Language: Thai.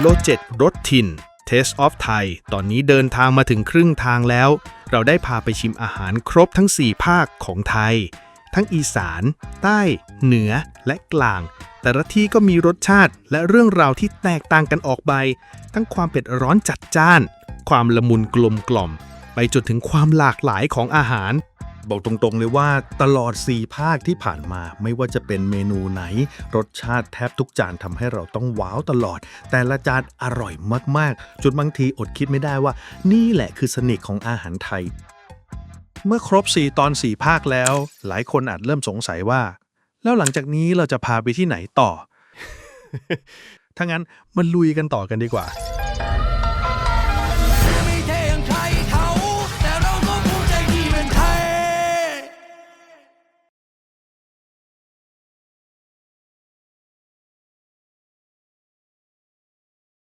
โลเจ็ดรถทิน Taste of Thai ตอนนี้เดินทางมาถึงครึ่งทางแล้ว เราได้พาไปชิมอาหารครบทั้ง 4 ภาคของไทย ทั้งอีสาน ใต้ เหนือและกลาง แต่ละที่ก็มีรสชาติและเรื่องราวที่แตกต่างกันออกไป ทั้งความเผ็ดร้อนจัดจ้าน ความละมุนกลมกล่อม ไปจนถึงความหลากหลายของอาหาร บอกตรงๆ เลยว่าตลอด 4 ภาคที่ผ่านมาไม่ว่าจะเป็นเมนูไหน รสชาติแทบทุกจานทำให้เราต้องว้าวตลอด แต่ละจานอร่อยมากๆ จนบางทีอดคิดไม่ได้ว่า นี่แหละคือสน่ห์ของอาหารไทย เมื่อครบ 4 ตอน 4 ภาคแล้ว หลายคนอาจเริ่มสงสัยว่า แล้วหลังจากนี้เราจะพาไปที่ไหนต่อ ถ้างั้นมาลุยกันต่อกันดีกว่า